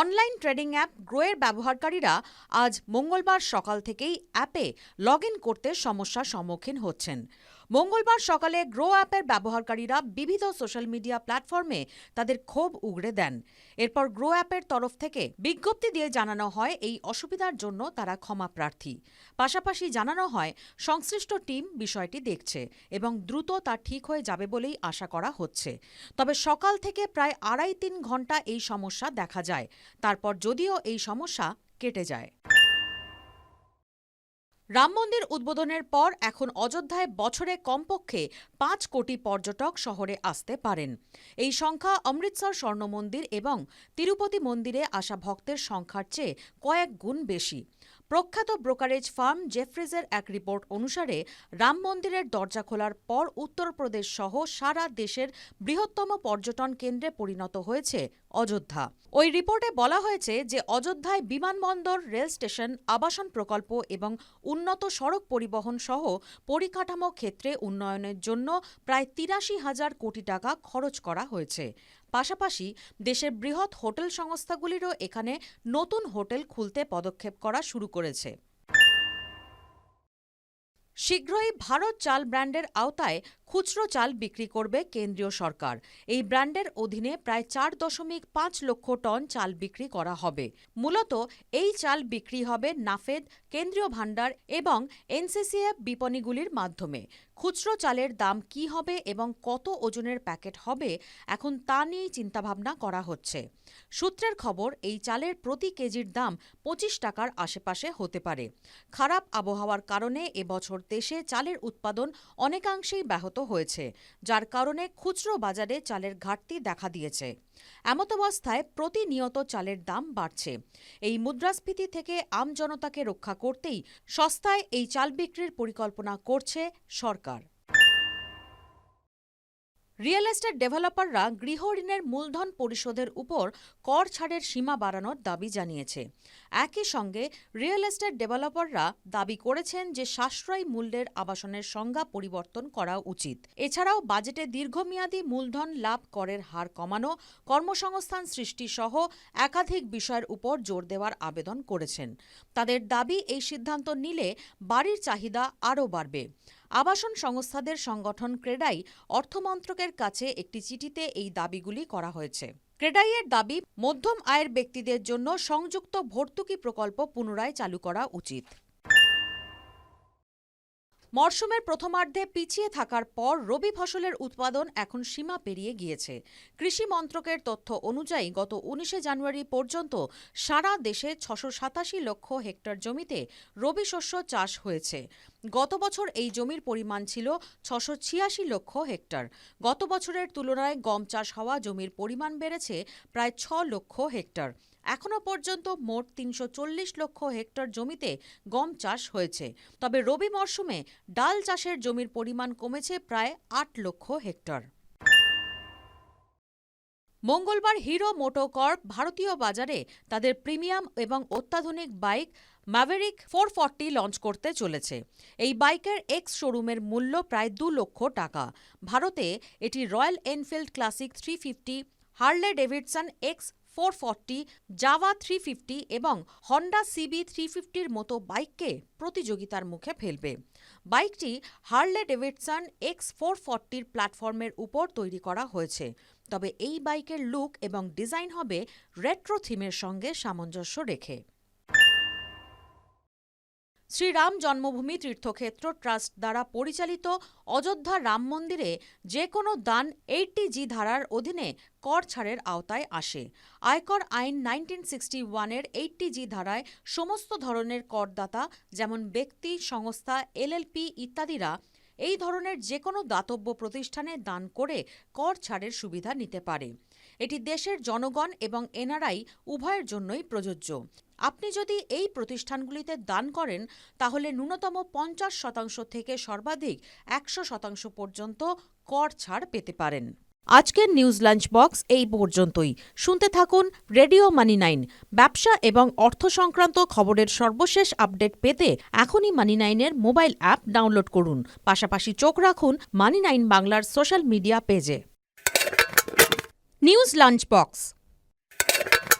Online trading app গ্রোয়ের ব্যবহারকারীরা আজ মঙ্গলবার সকাল থেকেই অ্যাপে লগ করতে সমস্যার সম্মুখীন হচ্ছেন। মঙ্গলবার সকালে গ্রো অ্যাপের ব্যবহারকারীরা বিবিধ সোশ্যাল মিডিয়া প্ল্যাটফর্মে তাদের ক্ষোভ উগড়ে দেন। এরপর গ্রো অ্যাপের তরফ থেকে বিজ্ঞপ্তি দিয়ে জানানো হয় এই অসুবিধার জন্য তারা ক্ষমা প্রার্থী। পাশাপাশি জানানো হয়, সংশ্লিষ্ট টিম বিষয়টি দেখছে এবং দ্রুত তা ঠিক হয়ে যাবে বলেই আশা করা হচ্ছে। তবে সকাল থেকে প্রায় আড়াই তিন ঘণ্টা এই সমস্যা দেখা যায়। তারপর যদিও এই সমস্যা কেটে যায়। রাম মন্দির উদ্বোধনের পর এখন অযোধ্যায় বছরে কমপক্ষে পাঁচ কোটি পর্যটক শহরে আসতে পারেন। এই সংখ্যা অমৃতসর স্বর্ণ মন্দির এবং তিরুপতি মন্দিরে আসা ভক্তের সংখ্যার চেয়ে কয়েক গুণ বেশি। প্রখ্যাত ব্রোকারেজ ফার্ম জেফ্রিজের এক রিপোর্ট অনুসারে রাম মন্দিরের দরজা খোলার পর উত্তরপ্রদেশ সহ সারা দেশের বৃহত্তম পর্যটন কেন্দ্রে পরিণত হয়েছে অযোধ্যা। ওই রিপোর্টে বলা হয়েছে যে অযোধ্যায় বিমানবন্দর, রেল স্টেশন, আবাসন প্রকল্প এবং উন্নত সড়ক পরিবহন সহ পরিকাঠামো ক্ষেত্রে উন্নয়নের জন্য প্রায় তিরাশি হাজার কোটি টাকা খরচ করা হয়েছে। পাশাপাশি দেশের বৃহৎ হোটেল সংস্থাগুলিরও এখানে নতুন হোটেল খুলতে পদক্ষেপ করা শুরু করেছে। শীঘ্রই ভারত চাল ব্র্যান্ডের আওতায় খুচরো চাল বিক্রি করবে কেন্দ্রীয় সরকার। এই ব্র্যান্ডের অধীনে প্রায় চার দশমিক পাঁচ লক্ষ টন চাল বিক্রি করা হবে। মূলত এই চাল বিক্রি হবে নাফেদ, কেন্দ্রীয় ভাণ্ডার এবং এনসিসিএফ বিপণীগুলির মাধ্যমে। খুচরো চালের দাম কি হবে এবং কত ওজনের প্যাকেট হবে এখন তা নিয়েই চিন্তাভাবনা করা হচ্ছে। সূত্রের খবর, এই চালের প্রতি কেজির দাম পঁচিশ টাকার আশেপাশে হতে পারে। খারাপ আবহাওয়ার কারণে এবছর দেশে চালের উৎপাদন অনেকাংশেই ব্যাহত হয়েছে, যার কারণে খুচরো বাজারে চালের ঘাটতি দেখা দিয়েছে। এমতাবস্থায় প্রতিনিয়ত চালের দাম বাড়ছে। এই মুদ্রাস্ফীতি থেকে আমজনতাকে রক্ষা করতেই সস্তায় এই চাল বিক্রির পরিকল্পনা করছে সরকার। রিয়েল এস্টেট ডেভেলপাররা গৃহ ঋণের মূলধন পরিশোধের উপর কর ছাড়ের সীমা বাড়ানোর দাবি জানিয়েছে। একই সঙ্গে রিয়েল এস্টেট ডেভেলপাররা দাবি করেছেন যে সাশ্রয়ী মূল্যের আবাসনের সংজ্ঞা পরিবর্তন করা উচিত। এছাড়াও বাজেটে দীর্ঘমেয়াদী মূলধন লাভ করের হার কমানো, কর্মসংস্থান সৃষ্টি সহ একাধিক বিষয়ের উপর জোর দেওয়ার আবেদন করেছেন। তাদের দাবি এই সিদ্ধান্ত নিলে বাড়ির চাহিদা আরও বাড়বে। আবাসন সংস্থাদের সংগঠন ক্রেডাই অর্থমন্ত্রকের কাছে একটি চিঠিতে এই দাবিগুলি করা হয়েছে। ক্রেডাইয়ের দাবি, মধ্যম আয়ের ব্যক্তিদের জন্য সংযুক্ত ভর্তুকি প্রকল্প পুনরায় চালু করা উচিত। মরশুমের প্রথমার্ধে পিছিয়ে থাকার পর রবি ফসলের উৎপাদন এখন সীমা পেরিয়ে গিয়েছে। কৃষি মন্ত্রকের তথ্য অনুযায়ী গত উনিশে জানুয়ারি পর্যন্ত সারা দেশে ছশো সাতাশি লক্ষ হেক্টর জমিতে রবি শস্য চাষ হয়েছে। গত বছর এই জমির পরিমাণ ছিল ছশো ছিয়াশি লক্ষ হেক্টর। গত বছরের তুলনায় গম চাষ হওয়া জমির পরিমাণ বেড়েছে প্রায় ছ লক্ষ হেক্টর। এখনও পর্যন্ত মোট তিনশো চল্লিশ লক্ষ হেক্টর জমিতে গম চাষ হয়েছে। তবে রবি মরশুমে ডাল চাষের জমির পরিমাণ কমেছে প্রায় আট লক্ষ হেক্টর। মঙ্গলবার হিরো মোটোকর্প ভারতীয় বাজারে তাদের প্রিমিয়াম এবং অত্যাধুনিক bike Maverick four forty launch করতে চলেছে। এই বাইকের এক্স শোরুমের মূল্য প্রায় দু লক্ষ টাকা। ভারতে এটি Royal Enfield Classic three fifty Harley Davidson X four forty, Jawa three fifty এবং হন্ডা সিবি থ্রি ফিফটির মতো বাইককে প্রতিযোগিতার মুখে ফেলবে। বাইকটি হার্লে ডেভিডসন এক্স ফোর ফর্টির প্ল্যাটফর্মের উপর তৈরি করা হয়েছে। তবে এই বাইকের লুক এবং ডিজাইন হবে রেট্রো থিমের সঙ্গে সামঞ্জস্য রেখে। শ্রীরাম জন্মভূমি তীর্থক্ষেত্র ট্রাস্ট দ্বারা পরিচালিত অযোধ্যা রাম মন্দিরে যে কোনো দান এইটটি জি ধারার অধীনে কর ছাড়ের আওতায় আসে। আয়কর আইন নাইনটিন সিক্সটি ওয়ানের এইটটি জি ধারায় সমস্ত ধরনের করদাতা যেমন ব্যক্তি, সংস্থা, এলএলপি ইত্যাদিরা এই ধরনের যে কোনো দাতব্য প্রতিষ্ঠানে দান করে কর ছাড়ের সুবিধা নিতে পারে। এটি দেশের জনগণ এবং এনআরআই উভয়ের জন্যই প্রযোজ্য। আপনি যদি এই প্রতিষ্ঠানগুলিতে দান করেন, তাহলে ন্যূনতম পঞ্চাশ শতাংশ থেকে সর্বাধিক একশো শতাংশ পর্যন্ত কর ছাড় পেতে পারেন। আজকের নিউজ লাঞ্চ বক্স এই পর্যন্তই। শুনতে থাকুন রেডিও মানি নাইন। ব্যবসা এবং অর্থ সংক্রান্ত খবরের সর্বশেষ আপডেট পেতে এখনই মানি নাইনের মোবাইল অ্যাপ ডাউনলোড করুন। পাশাপাশি চোখ রাখুন মানি নাইন বাংলার সোশ্যাল মিডিয়া পেজে। News lunch box